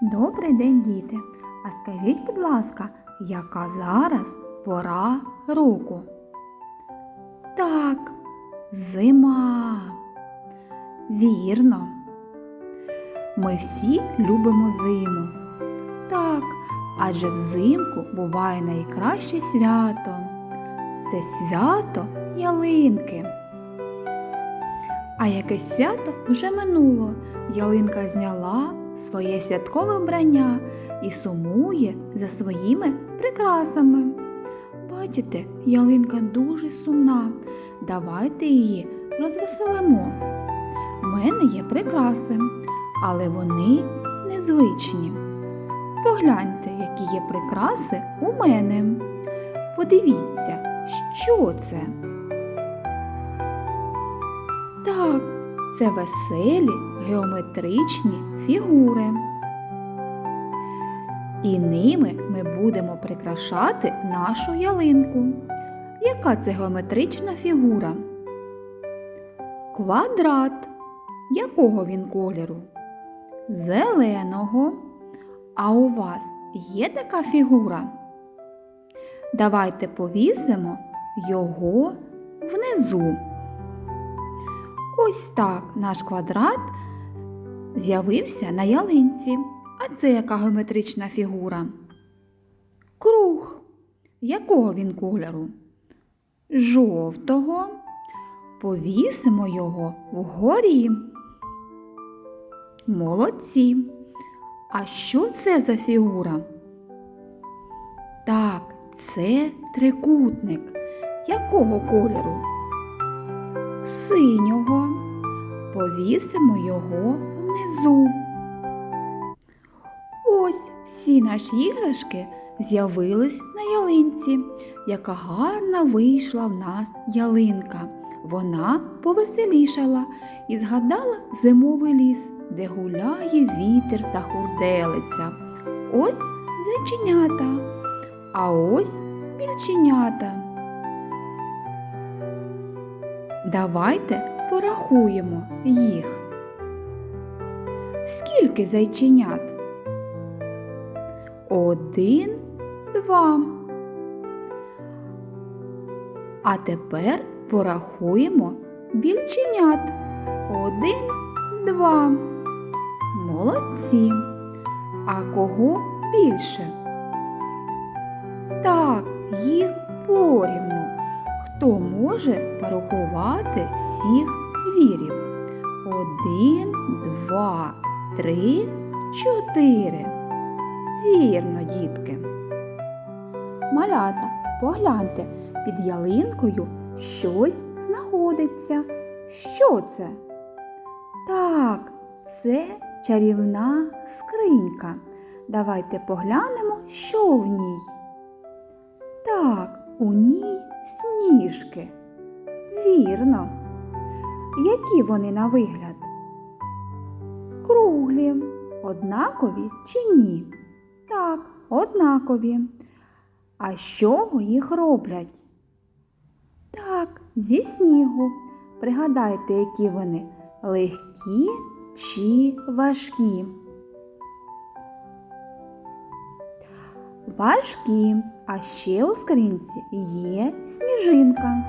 Добрий день, діти! А скажіть, будь ласка, яка зараз пора року? Так, зима. Вірно. Ми всі любимо зиму. Так, адже взимку буває найкраще свято. Це свято ялинки. А яке свято вже минуло. Ялинка зняла своє святкове вбрання і сумує за своїми прикрасами. Бачите, ялинка дуже сумна. Давайте її розвеселимо. У мене є прикраси, але вони незвичні. Погляньте, які є прикраси у мене. Подивіться, що це. Так, це веселі геометричні фігури. І ними ми будемо прикрашати нашу ялинку. Яка це геометрична фігура? Квадрат. Якого він кольору? Зеленого. А у вас є така фігура? Давайте повісимо його внизу. Ось так наш квадрат з'явився на ялинці. А це яка геометрична фігура? Круг. Якого він кольору? Жовтого. Повісимо його вгорі. Молодці. А що це за фігура? Так, це трикутник. Якого кольору? Синього. Повісимо його внизу. Ось всі наші іграшки з'явились на ялинці. Яка гарна вийшла в нас ялинка. Вона повеселішала і згадала зимовий ліс, де гуляє вітер та хурделиця. Ось зайченята, а ось більченята. Давайте порахуємо їх. Скільки зайченят? Один, два. А тепер порахуємо більченят. Один, два. Молодці. А кого більше? Так, їх порівну. Хто може порахувати всіх звірів? Один, два, три, чотири. Вірно, дітки. Малята, погляньте, під ялинкою щось знаходиться. Що це? Так, це чарівна скринька. Давайте поглянемо, що в ній. Так, у ній сніжки. Вірно. Які вони на вигляд? Однакові чи ні? Так, однакові. А з чого їх роблять? Так, зі снігу. Пригадайте, які вони легкі чи важкі. Важкі, а ще у скринці є сніжинка.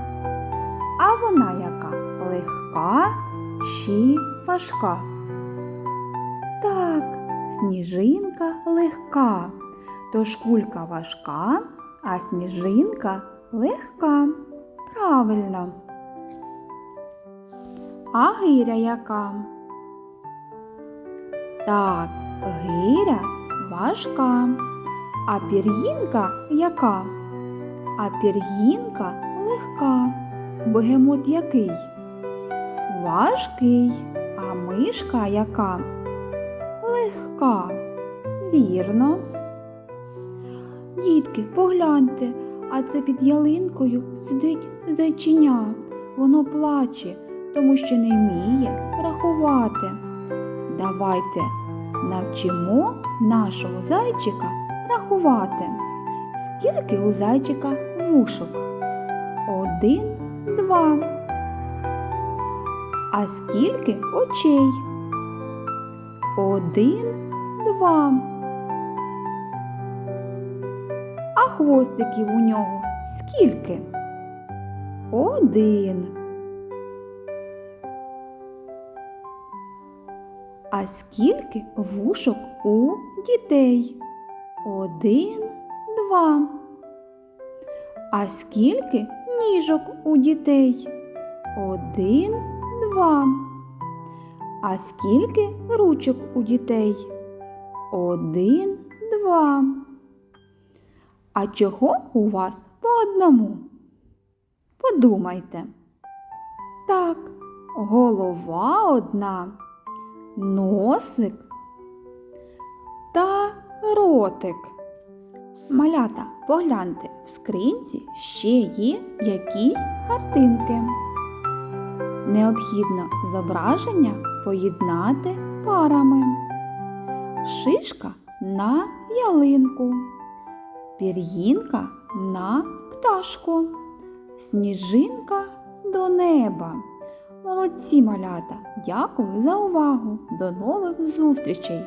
А вона яка легка чи важка? Сніжинка легка, тож кулька важка, а сніжинка легка. Правильно. А гиря яка? Так, гиря важка. А пір'їнка яка? А пір'їнка легка. Бегемот який? Важкий. А мишка яка? Легка. Вірно. Дітки, погляньте, а це під ялинкою сидить зайчиня. Воно плаче, тому що не вміє рахувати. Давайте навчимо нашого зайчика рахувати. Скільки у зайчика вушок? Один, два. А скільки очей? Один, два. А хвостиків у нього скільки? Один. А скільки вушок у дітей? Один, два. А скільки ніжок у дітей? Один, два. А скільки ручок у дітей? Один, два. А чого у вас по одному? Подумайте. Так, голова одна, носик та ротик. Малята, погляньте, в скринці ще є якісь картинки. Необхідно зображення поєднати парами. Шишка на ялинку, пір'їнка на пташку, сніжинка до неба. Молодці малята! Дякую за увагу! До нових зустрічей!